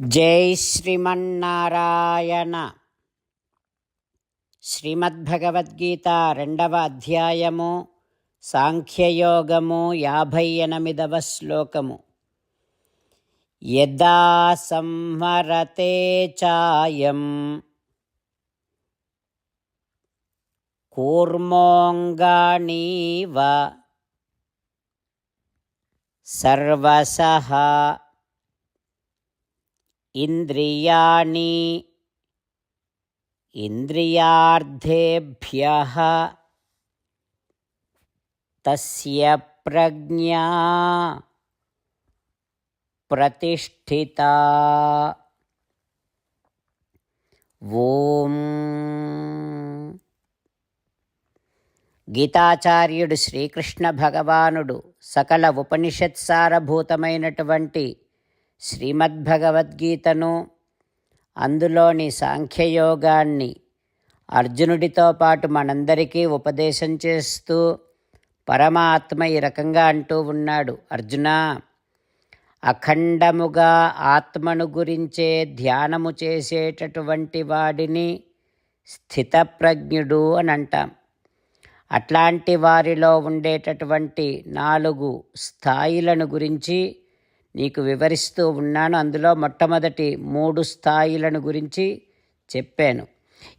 జై శ్రీమన్నారాయణ. శ్రీమద్భగవద్గీత రెండవ అధ్యాయము సాంఖ్యయోగము యాభై ఎనిమిదవ శ్లోకము. యదా సంహరతే చాయం కూర్మోంగాణీవ సర్వసః ఇంద్రియాణి ఇంద్రియార్థేభ్యः తస్య ప్రజ్ఞా ప్రతిష్ఠిత. ఓం. గీతాచార్యుడు శ్రీకృష్ణ భగవానుడు సకల ఉపనిషత్సారభూతమైనటువంటి శ్రీమద్భగవద్గీతను అందులోని సాంఖ్యయోగాన్ని అర్జునుడితో పాటు మనందరికీ ఉపదేశం చేస్తూ పరమాత్మ ఈ రకంగా అంటూ ఉన్నాడు. అర్జున అఖండముగా ఆత్మను గురించే ధ్యానము చేసేటటువంటి వాడిని స్థితప్రజ్ఞుడు అని అంటాం. అట్లాంటి వారిలో ఉండేటటువంటి నాలుగు స్థాయిలను గురించి నీకు వివరిస్తూ ఉన్నాను. అందులో మొట్టమొదటి మూడు స్థాయిలను గురించి చెప్పాను.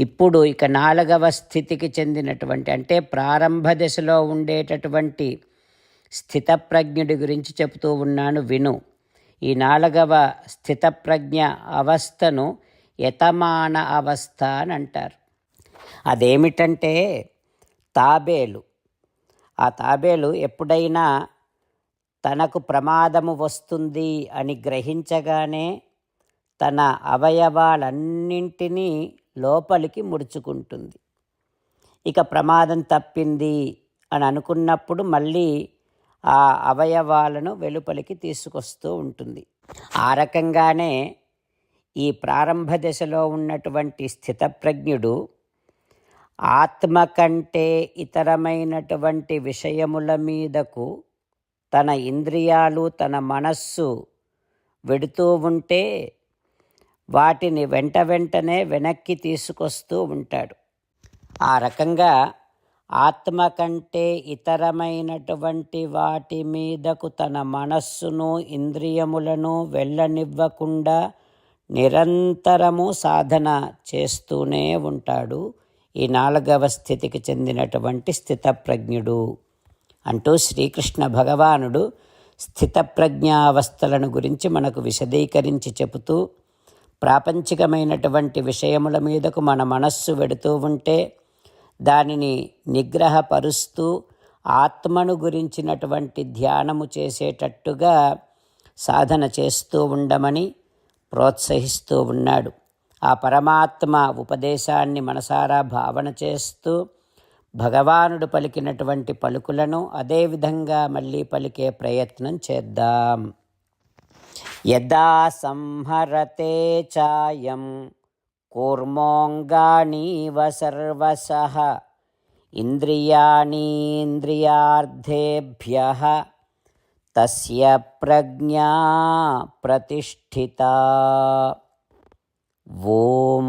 ఇప్పుడు ఇక నాలుగవ స్థితికి చెందినటువంటి అంటే ప్రారంభ దశలో ఉండేటటువంటి స్థితప్రజ్ఞుడి గురించి చెబుతూ ఉన్నాను. విను. ఈ నాలుగవ స్థితప్రజ్ఞ అవస్థను యతమాన అవస్థ అని అంటారు. అదేమిటంటే తాబేలు. ఆ తాబేలు ఎప్పుడైనా తనకు ప్రమాదము వస్తుంది అని గ్రహించగానే తన అవయవాలన్నింటినీ లోపలికి ముడుచుకుంటుంది. ఇక ప్రమాదం తప్పింది అని అనుకున్నప్పుడు మళ్ళీ ఆ అవయవాలను వెలుపలికి తీసుకొస్తూ ఉంటుంది. ఆ రకంగానే ఈ ప్రారంభ దశలో ఉన్నటువంటి స్థితప్రజ్ఞుడు ఆత్మ కంటే ఇతరమైనటువంటి విషయముల మీదకు తన ఇంద్రియాలు తన మనస్సు వెడుతూ ఉంటే వాటిని వెంట వెంటనే వెనక్కి తీసుకొస్తూ ఉంటాడు. ఆ రకంగా ఆత్మ కంటే ఇతరమైనటువంటి వాటి మీదకు తన మనస్సును ఇంద్రియములను వెళ్ళనివ్వకుండా నిరంతరము సాధన చేస్తూనే ఉంటాడు. ఈ నాలుగవ స్థితికి చెందినటువంటి స్థితప్రజ్ఞుడు. అంటూ శ్రీకృష్ణ భగవానుడు స్థితప్రజ్ఞావస్థలను గురించి మనకు విశదీకరించి చెబుతూ ప్రాపంచికమైనటువంటి విషయముల మీదకు మన మనస్సు వెడుతూ ఉంటే దానిని నిగ్రహపరుస్తూ ఆత్మను గురించినటువంటి ధ్యానము చేసేటట్టుగా సాధన చేస్తూ ఉండమని ప్రోత్సహిస్తూ ఉన్నాడు. ఆ పరమాత్మ ఉపదేశాన్ని మనసారా భావన చేస్తూ భగవానుడు పలికినటువంటి పలుకులను అదేవిధంగా మళ్ళీ పలికే ప్రయత్నం చేద్దాం. యదా సంహరతే చాయం కూర్మోంగాణీవ సర్వస ఇంద్రియాణీంద్రియార్థేభ్య తస్య ప్రజ్ఞా ప్రతిష్ఠిత. ఓం